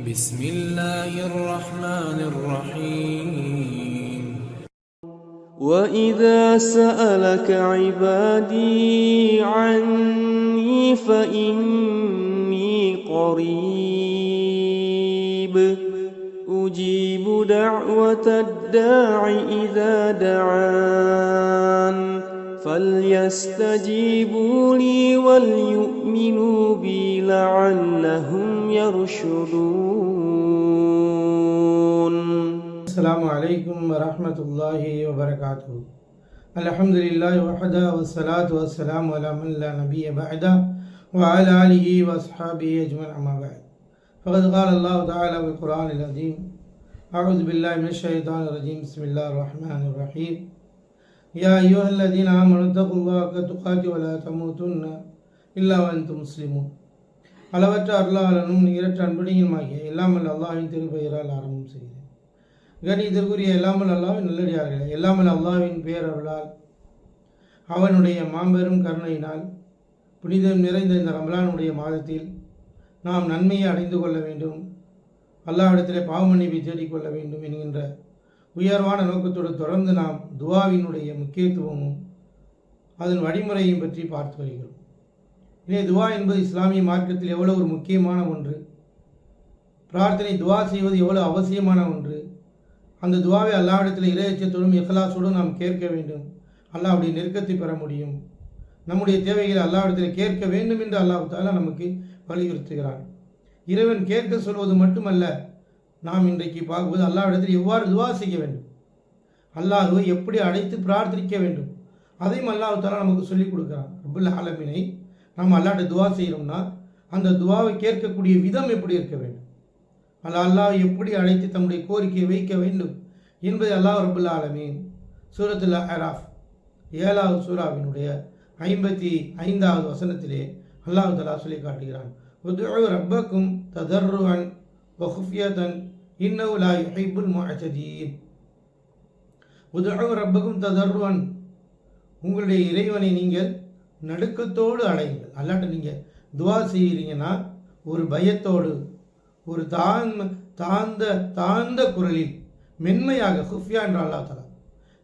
بسم الله الرحمن الرحيم. وإذا سألك عبادي عني فإني قريب. أجيب دعوة الداع إذا دعان. فليستجيبوا لي وليؤمنوا بي لعلهم يرشدون. السلام عليكم ورحمة الله وبركاته. الحمد لله وحده والصلاة والسلام على من لا نبي بعده وعلى آله وأصحابه أجمعين أما بعد. فقد قال الله تعالى في القرآن العظيم أعوذ بالله من الشيطان الرجيم. بسم الله الرحمن الرحيم. يا أيها الذين آمنوا اتقوا الله حق تقاته ولا تموتن إلا وأنتم مسلمون அளவற்ற அருளாளனும் நிகரற்ற அன்படியுமாகிய எல்லாமல் அல்லாஹ்வின் திருப்பெயரால் ஆரம்பம் செய்கிறேன் கணிதற்குரிய எல்லாமல் அல்லாவின் நல்லடியார்களே எல்லாமல் அல்லாவின் பேரருளால் அவனுடைய மாபெரும் கருணையினால் புனிதம் நிறைந்த இந்த ரமலானுடைய மாதத்தில் நாம் நன்மையை அடைந்து கொள்ள வேண்டும் அல்லாவிடத்திலே பாவமன்னிப்பை தேடிக்கொள்ள வேண்டும் என்கின்ற உயர்வான நோக்கத்தோடு தொடர்ந்து நாம் துவாவினுடைய முக்கியத்துவமும் அதன் வழிமுறையும் பற்றி பார்த்து வருகிறோம். இனி துவா என்பது இஸ்லாமிய மார்க்கத்தில் எவ்வளவு ஒரு முக்கியமான ஒன்று? பிரார்த்தனை துவா செய்வது எவ்வளவு அவசியமான ஒன்று? அந்த துவாவை அல்லாவிடத்தில் இறையச்சத்தோடும் இஹ்லாசோடும் நாம் கேட்க வேண்டும். அல்லாவுடைய நெருக்கத்தை பெற முடியும். நம்முடைய தேவைகளை அல்லாவிடத்தில் கேட்க வேண்டும் என்று அல்லாஹ் தாலா நமக்கு வலியுறுத்துகிறான். இறைவன் கேட்க சொல்வது மட்டுமல்ல நாம் இன்றைக்கு பார்க்கும்போது அல்லாவிடத்தில் எவ்வாறு துவா செய்ய வேண்டும்? அல்லாஹுவை எப்படி அழைத்து பிரார்த்திக்க வேண்டும்? அதையும் அல்லாஹால நமக்கு சொல்லிக் கொடுக்குறான். அபுல் ஆலமினை நாம் அல்லாட்ட துவா செய்கிறோம்னா அந்த துவாவை கேட்கக்கூடிய விதம் எப்படி இருக்க வேண்டும்? அல்ல அல்லாஹ் எப்படி அழைத்து தம்முடைய கோரிக்கையை வைக்க வேண்டும் என்பதை அல்லாஹ் ரபுல் ஆலமீன் சூரத்துல் அராஃப் ஏழாவது சூறாவினுடைய ஐம்பத்தி ஐந்தாவது வசனத்திலே அல்லாஹ் தலா சொல்லி காட்டுகிறான். உதுஉ ரப்பக்கும் ததர்ருவன் வஹுஃபியதன் இன்னவு லா யுஹிப்புல் முஅ்ததீன் உதுஉ ரப்பகும் ததர்ருவன் உங்களுடைய இறைவனை நீங்கள் நடுக்கத்தோடு அடையுங்கள். அல்லாட்ட நீங்கள் துவா செய்கிறீங்கன்னா ஒரு பயத்தோடு ஒரு தாழ்ம தாழ்ந்த தாழ்ந்த குரலில் மென்மையாக ஹுஃபியா என்ற அல்லா தலா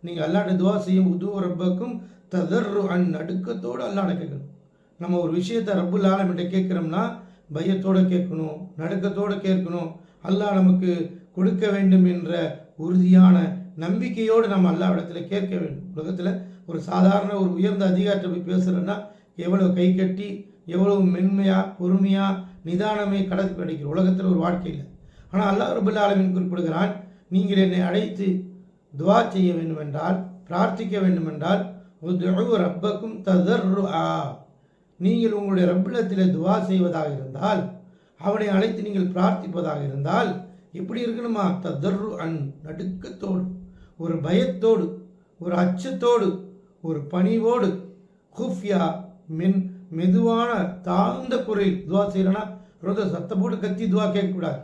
நீங்கள் அல்லாட்ட துவா செய்யும் உது ரப்பக்கும் ததர்ரு அன் நடுக்கத்தோடு அல்லாட கேட்கணும். நம்ம ஒரு விஷயத்தை ரப்புல் ஆலமிட்ட கேட்குறோம்னா பயத்தோடு கேட்கணும் நடுக்கத்தோடு கேட்கணும். அல்லாஹ் நமக்கு கொடுக்க வேண்டும் என்ற உறுதியான நம்பிக்கையோடு நம்ம அல்லா இடத்துல கேட்க வேண்டும். உலகத்தில் ஒரு சாதாரண ஒரு உயர்ந்த அதிகாரத்தை போய் பேசுகிறேன்னா எவ்வளோ கை கட்டி எவ்வளவு மென்மையாக பொறுமையாக நிதானமே கடத்தி கிடைக்கிற உலகத்தில் ஒரு வாழ்க்கையில் ஆனால் அல்லாஹ் ரபுல்லா ஆலமின் குறிப்பிடுகிறான் நீங்கள் என்னை அழைத்து துவா செய்ய வேண்டுமென்றால் பிரார்த்திக்க வேண்டுமென்றால் ஒரு ரப்பக்கும் ததர்ரு ஆ நீங்கள் உங்களுடைய ரப்பிடத்தில் துவா செய்வதாக இருந்தால் அவனை அழைத்து நீங்கள் பிரார்த்திப்பதாக இருந்தால் எப்படி இருக்கணுமா? ததர்ரு அன் நடுக்கத்தோடு ஒரு பயத்தோடு ஒரு அச்சத்தோடு ஒரு பணிவோடு. ஹூஃபியா மென் மெதுவான தாழ்ந்த குரல் துவா செய்கிறனா ரொம்ப சத்தம் போட்டு கத்தி துவா கேட்கக்கூடாது.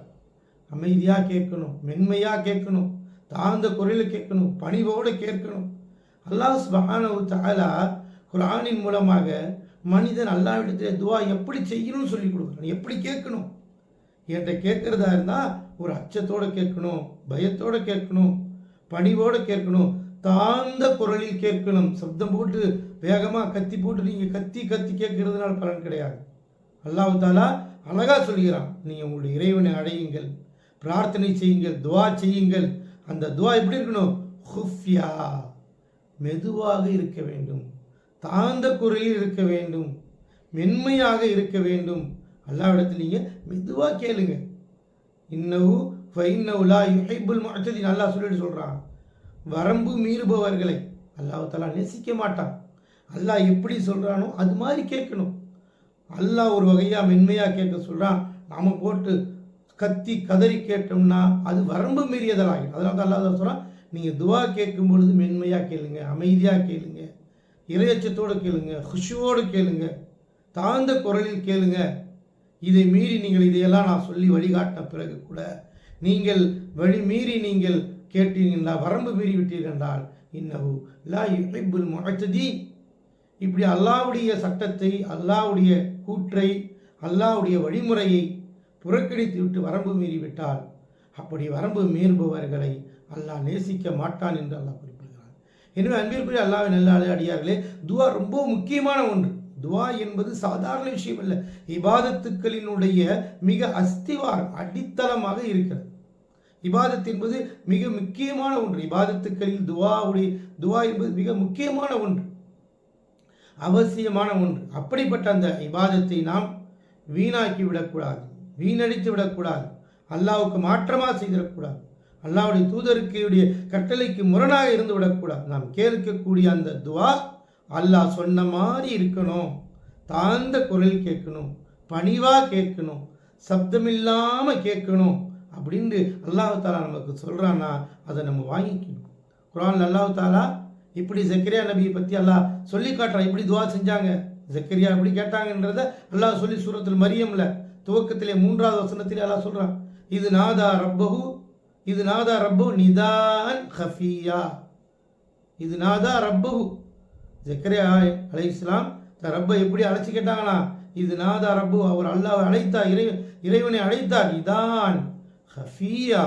அமைதியாக கேட்கணும் மென்மையாக கேட்கணும் தாழ்ந்த குரலில் கேட்கணும் பணிவோடு கேட்கணும். அல்லாஹ் சுபஹானஹு தாலா குரானின் மூலமாக மனிதன் அல்லாவிடத்தில் துவா எப்படி செய்யணும்னு சொல்லி கொடுக்குறான் எப்படி கேட்கணும்? என்கிட்ட கேட்குறதா இருந்தால் ஒரு அச்சத்தோடு கேட்கணும் பயத்தோடு கேட்கணும் பணிவோடு கேட்கணும் தாழ்ந்த குரலில் கேட்கணும். சப்தம் போட்டு வேகமாக கத்தி போட்டு நீங்கள் கத்தி கத்தி கேட்கறதுனால பலன் கிடையாது. அல்லாஹ் தாலா அழகாக சொல்கிறான் நீங்கள் உங்களுடைய இறைவனை அடையுங்கள் பிரார்த்தனை செய்யுங்கள் துவா செய்யுங்கள். அந்த துவா எப்படி இருக்கணும்? ஹுஃப்யா மெதுவாக இருக்க வேண்டும். தாழ்ந்த குரலில் இருக்க வேண்டும். மென்மையாக இருக்க வேண்டும். அல்லாவிடத்தில் நீங்கள் மெதுவாக கேளுங்க. இன்னவு ஃபைன்னவுலா யுஹைபுல் முஅத்ததீன். அல்லாஹ் சொல்லிட்டு சொல்கிறான் வரம்பு மீறுபவர்களை அல்லாஹ் நேசிக்க மாட்டான். அல்லாஹ் எப்படி சொல்கிறானோ அது மாதிரி கேட்கணும். அல்லாஹ் ஒரு வகையாக மென்மையாக கேட்க சொல்கிறான் நாம் போட்டு கத்தி கதறி கேட்டோம்னா அது வரம்பு மீறியதெல்லாம் அதனால தான் அல்லாஹ் சொல்கிறான் நீங்கள் துவா கேட்கும் பொழுது மென்மையாக கேளுங்க அமைதியாக கேளுங்க. இரையச்சத்தோடு கேளுங்க ஹுஷுவோடு கேளுங்க தாழ்ந்த குரலில் கேளுங்க. இதை மீறி நீங்கள் இதையெல்லாம் நான் சொல்லி வழிகாட்டின பிறகு கூட நீங்கள் வழி மீறி நீங்கள் கேட்டீர்கள் வரம்பு மீறி விட்டீர்கள் என்றால் லா யுஹிப்புல் முஅத்ததீன் இப்படி அல்லாவுடைய சட்டத்தை அல்லாஹ்வுடைய கூற்றை அல்லாஹ்வுடைய வழிமுறையை புறக்கணித்து விட்டு வரம்பு மீறிவிட்டால் அப்படி வரம்பு மீறுபவர்களை அல்லாஹ் நேசிக்க மாட்டான் என்று அல்லாஹ் குறிப்பிடுகிறான் எனவே அன்பிற்குரிய அல்லாவை நல்ல அடியார்களே துவா ரொம்ப முக்கியமான ஒன்று. துவா என்பது சாதாரண விஷயம் அல்ல. இபாதத்துக்களினுடைய மிக அஸ்திவாரம் அடித்தளமாக இருக்கிறது. இபாதத் என்பது மிக முக்கியமான ஒன்று. இபாதத்துக்களில் துவாவுடைய துவா என்பது மிக முக்கியமான ஒன்று. அவசியமான ஒன்று. அப்படிப்பட்ட அந்த இபாதத்தை நாம் வீணாக்கி விடக்கூடாது. வீணடித்து விடக்கூடாது. அல்லாவுக்கு மாற்றமாக செய்திடக்கூடாது. அல்லாவுடைய தூதருக்குடைய கட்டளைக்கு முரணாக இருந்து விடக்கூடாது நாம் கேட்கக்கூடிய அந்த துவா அல்லாஹ் சொன்ன மாதிரி இருக்கணும். தாழ்ந்த குரல் கேட்கணும். பணிவாக கேட்கணும். சப்தமில்லாமல் கேட்கணும். அப்படின்னு அல்லாஹு தாலா நமக்கு சொல்கிறான்னா அதை நம்ம வாங்கிக்கணும். குரான் அல்லாஹு தாலா இப்படி ஜக்கரியா நபியை பற்றி அல்லாஹ் சொல்லி காட்டுறான் இப்படி துவா செஞ்சாங்க. ஜக்கரியா இப்படி கேட்டாங்கன்றத அல்லாஹ் சொல்லி சூரத்தில் மரியம்ல துவக்கத்திலே மூன்றாவது வசனத்திலே அல்லாஹ் சொல்கிறான் இது நாதா ரப்பகு இது நாதா ரப்பு நிதான் ஹஃபியா. இது நாதா ரப்பு ஜக்கரியா அலை இஸ்லாம் ரப்பை எப்படி அழைச்சி கேட்டாங்களா இது நாதா ரப்பு அவர் அல்லாஹ் அழைத்தார் இறை இறைவனை அழைத்தார் நிதான் ஹஃபியா.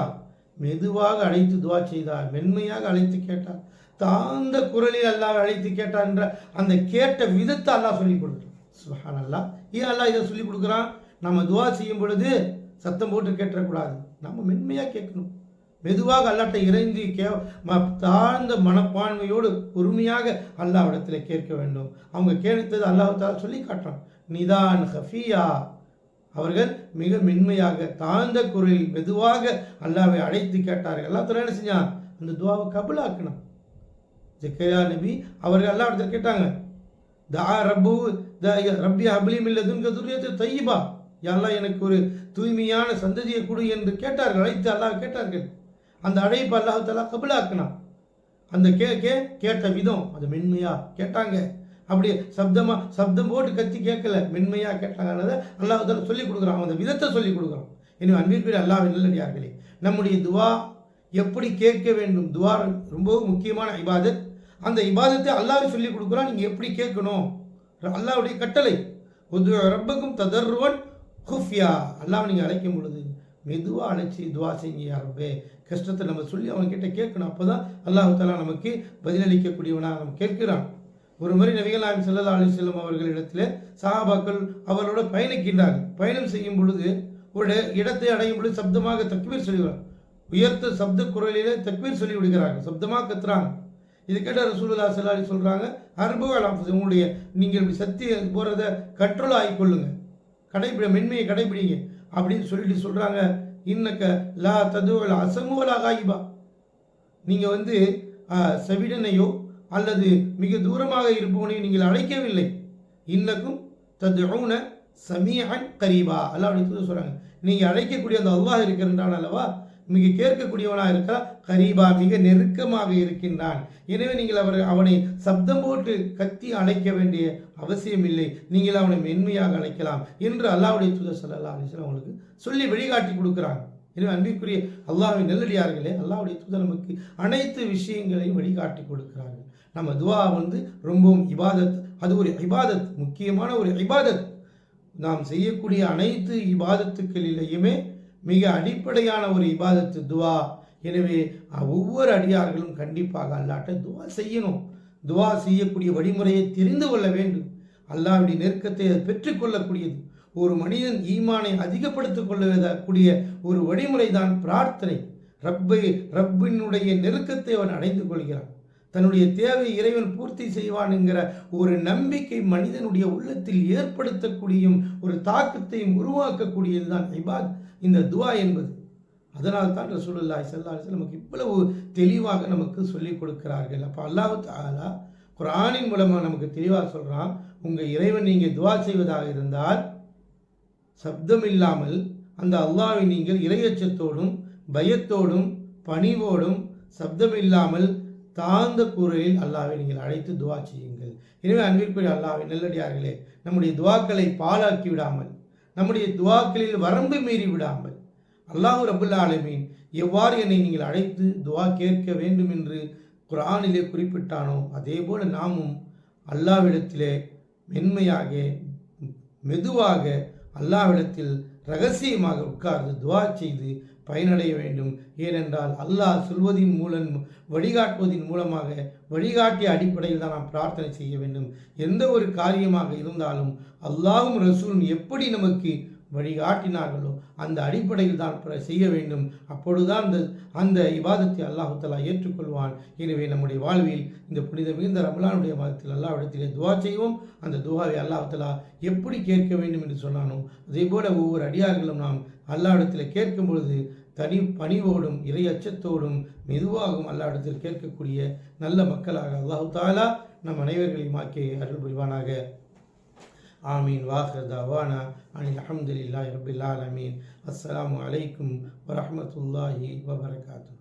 மெதுவாக அழைத்து துவா செய்தார் மென்மையாக அழைத்து கேட்டார். தாழ்ந்த குரலில் அல்லாஹ் அழைத்து கேட்டார் என்ற அந்த கேட்ட விதத்தை அல்லாஹ் சொல்லி கொடுக்குறான். சுஹான் அல்லாஹ் ஏன் அல்லாஹ் இதை சொல்லி கொடுக்குறான்? நம்ம துவா செய்யும் பொழுது சத்தம் போட்டு கேட்டக்கூடாது நம்ம மென்மையாக கேட்கணும். மெதுவாக அல்லாட்ட இறைந்து கே ம தாழ்ந்த மனப்பான்மையோடு பொறுமையாக அல்லாவிடத்தில் கேட்க வேண்டும். அவங்க கேட்டது அல்லாஹால சொல்லி காட்டுறான். நிதான் ஹஃபியா. அவர்கள் மிக மென்மையாக தாழ்ந்த குரலில் மெதுவாக அல்லாவை அழைத்து கேட்டார்கள். எல்லாத்துல என்ன செஞ்சான்? அந்த துவாவை கபுலாக்கணும் ஜக்கரியா நபி அவர்கள் எல்லா இடத்துல கேட்டாங்க தா ரப்பு த ரப்பி அபிலிம் இல்ல துன்க துரியத்தை தையபா. யாரெல்லாம் எனக்கு ஒரு தூய்மையான சந்ததியை கொடு என்று கேட்டார்கள் அழைத்து அல்லாஹ் கேட்டார்கள். அந்த அழைப்பு அல்லாஹ் கபிலாக்குனான். அந்த கே கே கேட்ட விதம் அது மென்மையா? கேட்டாங்க. அப்படி சப்தமா சப்தம் போட்டு கத்தி கேட்கல. மென்மையா கேட்டாங்கன்றதை அல்லாஹால சொல்லிக் சொல்லி கொடுக்குறான் அந்த விதத்தை சொல்லி கொடுக்குறான். எனவே அன்பிற்குரிய அல்லாஹ் நல்லடியார்களே நம்முடைய துவா எப்படி கேட்க வேண்டும்? துவா ரொம்பவும் முக்கியமான இபாதத். அந்த இபாதத்தை அல்லாவே சொல்லி கொடுக்குறான். நீங்கள் எப்படி கேட்கணும்? அல்லாவுடைய கட்டளை. உது ரப்பக்கும் ததர்வன் குஃப்யா. அல்லாஹ் நீங்கள் அழைக்கும் பொழுது மெதுவாக அழைச்சி துவா செய்யுங்க யாரப்பே கஷ்டத்தை நம்ம சொல்லி அவங்கக்கிட்ட கேட்கணும். அப்போ தான் அல்லாஹு தாலா நமக்கு பதிலளிக்கக்கூடியவனாக நம்ம கேட்கிறான். ஒரு முறை நபிகள் நாயம் செல்லல்லா அலி செல்லம் அவர்களிடத்தில் சஹாபாக்கள் அவரோட பயணிக்கின்றார்கள். பயணம் செய்யும் பொழுது ஒரு இடத்தை அடையும் பொழுது சப்தமாக தக்பீர் சொல்லுவார் உயர்த்த சப்த குரலிலே தக்பீர் சொல்லி விடுகிறார்கள். சப்தமாக கத்துறாங்க. இது கேட்ட ரசூலுல்லா சல்லாஹி சொல்கிறாங்க அனுபவம் உங்களுடைய நீங்கள் சக்தி போகிறத கண்ட்ரோல் ஆகிக்கொள்ளுங்க கடைபிடி மென்மையை கடைபிடிங்க அப்படின்னு சொல்லிட்டு சொல்கிறாங்க இன்னக்க லா ததுவல் அசமுவலா காயிபா. நீங்கள் வந்து செவிடனையோ அல்லது மிக தூரமாக இருப்பவனையும் நீங்கள் அழைக்கவில்லை. இன்னக்கும் ததுவுன சமீஅன் கரீபா. அல்லாஹ் சொல்லி சொல்கிறாங்க நீங்கள் அழைக்கக்கூடிய அந்த அல்லாஹ் இருக்கின்றான் அல்லவா? மிக கேட்கக்கூடியவனாக இருக்கா? கரீபா மிக நெருக்கமாக இருக்கின்றான். எனவே நீங்கள் அவர் அவனை சப்தம் போட்டு கத்தி அழைக்க வேண்டிய அவசியம் இல்லை. நீங்கள் அவனை மென்மையாக அழைக்கலாம் என்று அல்லாவுடைய தூதர் சொல்லலாம் அப்படின்னு அவங்களுக்கு சொல்லி வழிகாட்டி கொடுக்குறாங்க எனவே அன்பிற்குரிய அல்லாவின் நெல்லடியார்களே அல்லாவுடைய தூதர் நமக்கு அனைத்து விஷயங்களையும் வழிகாட்டி கொடுக்கிறார்கள். நம்ம துவா வந்து ரொம்பவும் இபாதத் அது ஒரு இபாதத் முக்கியமான ஒரு இபாதத். நாம் செய்யக்கூடிய அனைத்து இபாதத்துக்களிலேயுமே மிக அடிப்படையான ஒரு இபாதத்து துவா. எனவே ஒவ்வொரு அடியார்களும் கண்டிப்பாக அல்லாட்ட துவா செய்யணும். துவா செய்யக்கூடிய வழிமுறையை தெரிந்து கொள்ள வேண்டும். அல்லாவுடைய நெருக்கத்தை அது பெற்றுக்கொள்ளக்கூடியது ஒரு மனிதன் ஈமானை அதிகப்படுத்திக் கொள்ளக்கூடிய ஒரு வழிமுறை தான் பிரார்த்தனை. ரப்பை ரப்பினுடைய நெருக்கத்தை அவன் அடைந்து கொள்கிறான். தன்னுடைய தேவை இறைவன் பூர்த்தி செய்வான் என்கிற ஒரு நம்பிக்கை மனிதனுடைய உள்ளத்தில் ஏற்படுத்தக்கூடிய ஒரு தாக்கத்தையும் உருவாக்கக்கூடியது தான் ஐபாத் இந்த துவா என்பது. அதனால் தான் ரசூலுல்லாய் ஸல்லல்லாஹு நமக்கு இவ்வளவு தெளிவாக நமக்கு சொல்லிக் கொடுக்கிறார்கள். அப்போ அல்லாஹு தாலா குரானின் மூலமாக நமக்கு தெளிவாக சொல்கிறான் உங்கள் இறைவன் நீங்கள் துவா செய்வதாக இருந்தால் சப்தம் இல்லாமல் அந்த அல்லாவை நீங்கள் இரையச்சத்தோடும் பயத்தோடும் பணிவோடும் சப்தம் இல்லாமல் தாழ்ந்த கூரையில் அல்லாவை நீங்கள் அழைத்து துவா செய்யுங்கள். எனவே அன்பிற்குரிய அல்லாவை நல்லடியார்களே நம்முடைய துவாக்களை பாழாக்கி விடாமல் நம்முடைய துவாக்களில் வரம்பு மீறி விடாமல் அல்லாஹ் ரபுல்லா ஆலமீன் எவ்வாறு என்னை நீங்கள் அழைத்து துவா கேட்க வேண்டும் என்று குரானிலே குறிப்பிட்டானோ அதே போல நாமும் அல்லாவிடத்திலே மென்மையாக மெதுவாக அல்லாவிடத்தில் ரகசியமாக உட்கார்ந்து துவா செய்து பயனடைய வேண்டும். ஏனென்றால் அல்லாஹ் சொல்வதின் மூலம் வழிகாட்டுவதின் மூலமாக வழிகாட்டிய அடிப்படையில் தான் நாம் பிரார்த்தனை செய்ய வேண்டும். எந்த ஒரு காரியமாக இருந்தாலும் அல்லாஹும் ரசூலும் எப்படி நமக்கு வழிகாட்டினார்களோ அந்த அடிப்படையில் தான் பிற- செய்ய வேண்டும். அப்பொழுதுதான் அந்த அந்த இவாதத்தை அல்லாஹுத்தலா ஏற்றுக்கொள்வான். எனவே நம்முடைய வாழ்வில் இந்த புனித மிகுந்த ரமலானுடைய மாதத்தில் அல்லாஹ்விடத்திலே துவா செய்வோம். அந்த துவாவை அல்லாஹுத்தலா எப்படி கேட்க வேண்டும் என்று சொன்னானோ அதே போல ஒவ்வொரு அடியார்களும் நாம் அல்லாஹ்விடத்தில் கேட்கும் பொழுது தனி பணிவோடும் இறை அச்சத்தோடும் மெதுவாகவும் அல்லாஹ்விடத்தில் கேட்கக்கூடிய நல்ல மக்களாக அல்லாஹு தாலா நம் அனைவர்களையும் ஆக்கி அருள் புரிவானாக. ஆமீன் வாஹர் தாவானா அனில் அஹமதுல்லாஹி ரபில் ஆலமீன் அஸ்ஸலாமு அலைக்கும் வரஹ்மத்துல்லாஹி வபரகாத்து